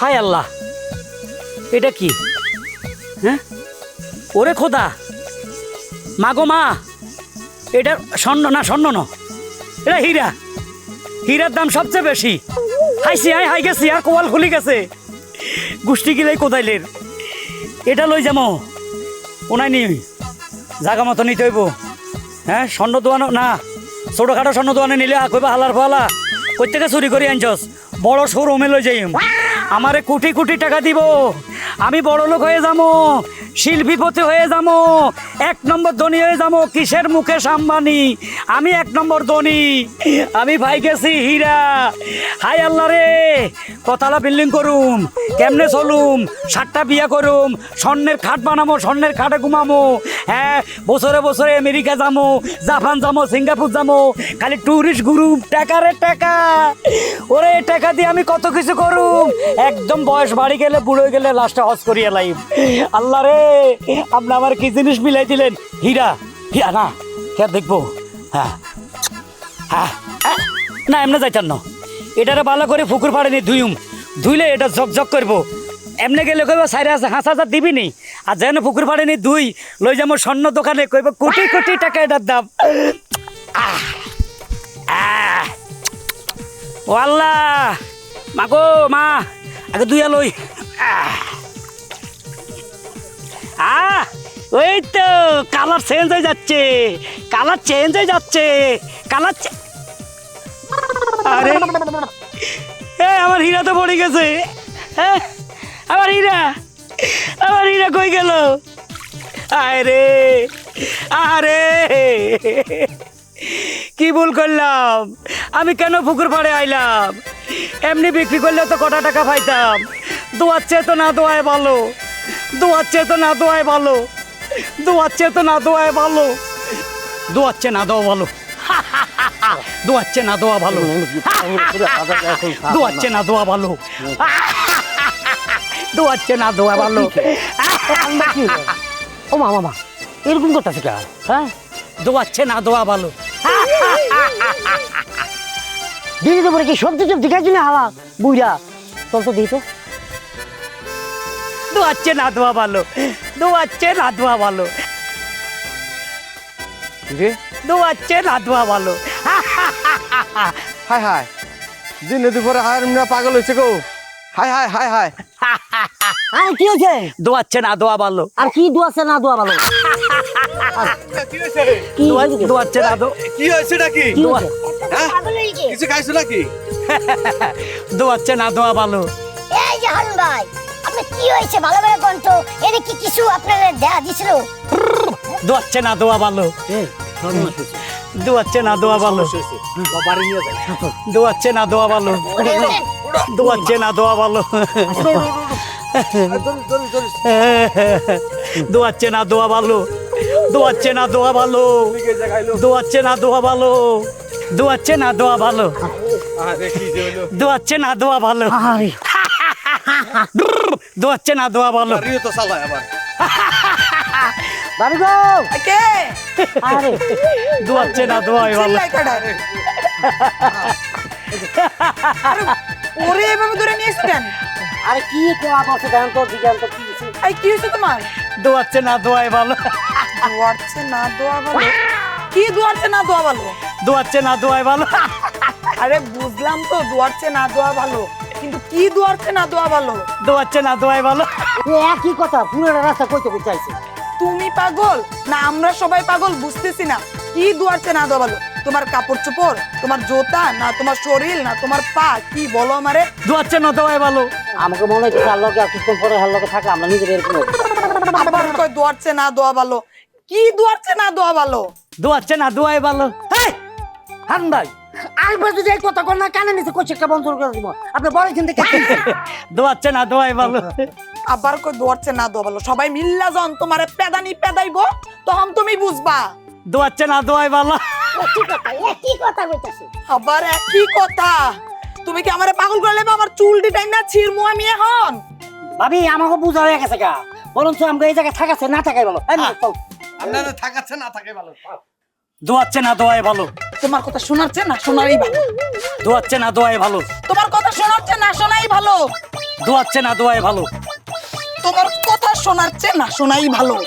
হায় আল্লাহ। এটা কি? হ্যাঁ? ওরে খোদা। মাগো মা এটা স্বর্ণ না স্বর্ণ ন এটা হীরা। হীরার দাম সবচেয়ে বেশি। হাইছি হাই হাই গেছি আর কোয়াল খুলি গেছে। গুষ্টি গিলাই কোদাইলের এটা লই যামো। ওনাই নি জাগা মতো নিতে হইব। হ্যাঁ স্বর্ণ দোয়ানো, না, ছোটখাটো স্বর্ণ দোয়ানে নিলে কইবা হালার ফালা। থেকে চুরি করে আনছস। বড় শোরুমে লই যাইম। আমারে কোটি কোটি টাকা দিব। আমি বড় লোক হয়ে যাব শিল্পীপতি হয়ে যাব। এক নম্বর ধনী হয়ে যাব, কিসের মুখে সাম্বানি? আমি এক নম্বর ধনী। আমি ভাই গেছি হীরা। হাই আল্লাহ রে! কতালা বিল্ডিং করুম, কেমনে চলুম? সাতটা বিয়া করুম, স্বর্ণের খাট বানাবো স্বর্ণের খাটে ঘুমামো। হ্যাঁ বছরে বছরে আমেরিকা যাব জাপান যাব সিঙ্গাপুর যাব খালি ট্যুরিস্ট গ্রুপ টাকা রে টাকা। ওরে, টাকা দিয়ে আমি কত কিছু করুম? একদম বয়স বাড়ি গেলে, বুড়ো গেলে লাস্টে হজ করিয়া লাইম। আল্লাহ রে! আপনি আমার কি জিনিস মিলাই দিলেন? হীরা। হীরা, না কে দেখব। হ্যাঁ। হ্যাঁ। হ্যাঁ। না, এমনি যাইতাম না। এটারে ভালো করে ফুকুর পাড়ে ধুইম। ধুইলে এটা ঝকঝক করব। এমনি গেলে কইব, সাইরে আছে, হাঁস হাজার দিবি নি? আর যেন পুকুর পাড়ে নি দুই লই যাব স্বর্ণ দোকানে, কইব, কোটি কোটি টাকা এটার দাম। ও আল্লাহ! মাগো মা, আগে দুইয়া লই। আহ! ওই তো কালার চেঞ্জ হয়ে যাচ্ছে কালার চেঞ্জ হয়ে যাচ্ছে কালার আরে, এ, আমার হীরা তো পড়ে গেছে। হ্যাঁ আমার হীরা আমার হীরা কই গেল? আরে আরে, কি ভুল করলাম? আমি কেন পুকুর পাড়ে আইলাম? এমনি বিক্রি করলে তো কটা টাকা পাইতাম। দোয়াচ্ছে তো না দোয়ায় ভালো। দোয়াচ্ছে তো না দোয়ায় ভালো। দোয়াচ্ছে তো না দোয়ায় ভালো। দোয়াচ্ছে না দোয়া ভালো। দোয়াচ্ছে না দোয়া ভালো। দোয়াচ্ছে না দোয়া ভালো। দোয়াচ্ছে না দোয়া ভালো। ও মা মামা এরকম করতেছে কে হ্যাঁ? দোয়াচ্ছে না দোয়া ভালো। দিদি তো কি সবজি টবজি খাইছি না হাওয়া বুইরা চল তো দিই তো দোয়াচ্ছে না দোয়া ভালো। দোয়াচ্ছে না দোয়া ভালো। রে দোয়াচ্ছে না দোয়া ভালো। হাই হাই দিনে দুপুরে হায় না পাগল হয়েছে গো। হাই হাই হাই হাই হ্যাঁ কি হয়েছে দোয়াচ্ছে না দোয়া ভালো। আর কি দোয়াছে না দোয়া ভালো? কি হয়েছে? দোয়াচ্ছে না দো কি হয়েছে নাকি? হ্যাঁ? পাগল হয়ে গেছে। কিছু খাইছো নাকি? দোয়াচ্ছে না দোয়া ভালো। এই যে হারুন ভাই আপনি কি হয়েছে? ভালো করে কোন তো। কি কিছু আপনার দেয়া দিছিল? দোয়াচ্ছে না দোয়া ভালো। দোয়াচ্ছে না দোয়া ভালো বাড়ি নিয়ে যাই দোয়াচ্ছে না দোয়া ভালো দোয়াচ্ছে না দোয়া ভালো দোয়াচ্ছে না দোয়া ভালো দোয়াচ্ছে না দোয়া ভালো দোয়াচ্ছে না দোয়া ভালো দোয়াচ্ছে না দোয়া ভালো আরে কি যে হলো। দোয়াচ্ছে না দোয়া ভালো দোয়াচ্ছে না দোয়া ভালো গাড়িও তো চালায় আবার। বাড়ি গো কে? আরে দোয়াচ্ছে না দোয়াই ভালো ওরে এভাবে ধরে নিয়ে এসছেন আরে কি কোয়া বসে দেন তো দিগান তো কি হয়েছে? এই কি হয়েছে তোমার? দোয়াচ্ছে না দোয়াই ভালো দোয়ারছে না দোয়া ভালো কি দোয়ারছে না দোয়া ভালো দোয়াচ্ছে না দোয়াই ভালো আরে বুঝলাম তো দোয়ারছে না দোয়া ভালো কিন্তু কি দোয়ারছে না দোয়া ভালো? দোয়াচ্ছে না দোয়াই ভালো। এ একই কথা পুরো রাস্তা কইতে কইতে আইছে। তুমি পাগল? না আমরা সবাই পাগল বুঝতেছি না। কি দোয়ারছে না দোয়া ভালো? তোমার কাপড় চোপড় তোমার জোতা না তোমার শরীর না তোমার পা কি বলো আমারে? দোয়াচ্ছে না দোয়াই ভালো। আমাকে মনে হচ্ছে হার লগে আর কিছুক্ষণ পরে হার লগে থাকে আমরা নিজের এরকম। আবার কয় দোয়ারছে না দোয়া ভালো? কি দোয়ারছে না দোয়া ভালো? দোয়াচ্ছে না দোয়াই ভালো। হ্যাঁ হান ভাই আরেকবার যদি এই কথা কর না কানে নিচে বন্ধ করে দিব? আপনি বড় এখান থেকে দোয়াচ্ছে না দোয়াই ভালো। আবার কই দোয়ারছে না দোয়া ভালো। সবাই মিল্লা যখন তোমারে পেদানি পেদাইবো তখন তুমি বুঝবা। দোয়াচ্ছে না দোয়াই ভালো। একই কথা আবার একই কথা। তুমি কি আমারে পাগল করে লেবে? আমার চুলটি টাইম না ছিড়মু আমি এখন। ভাবি আমাকে বুঝা হয়ে গেছে গা। তো আমাকে এই জায়গায় থাকাছে না থাকাই ভালো। এই নে, আপনারা থাকাচ্ছে না থাকে ভালো। দোয়াচ্ছে না দোয়ায় ভালো। তোমার কথা শোনাচ্ছে না শোনাই ভালো। দোয়াচ্ছে না দোয়ায় ভালো। তোমার কথা শোনাচ্ছে না শোনাই ভালো। দোয়াচ্ছে না দোয়ায় ভালো। তোমার কথা শোনাচ্ছে না শোনাই ভালো।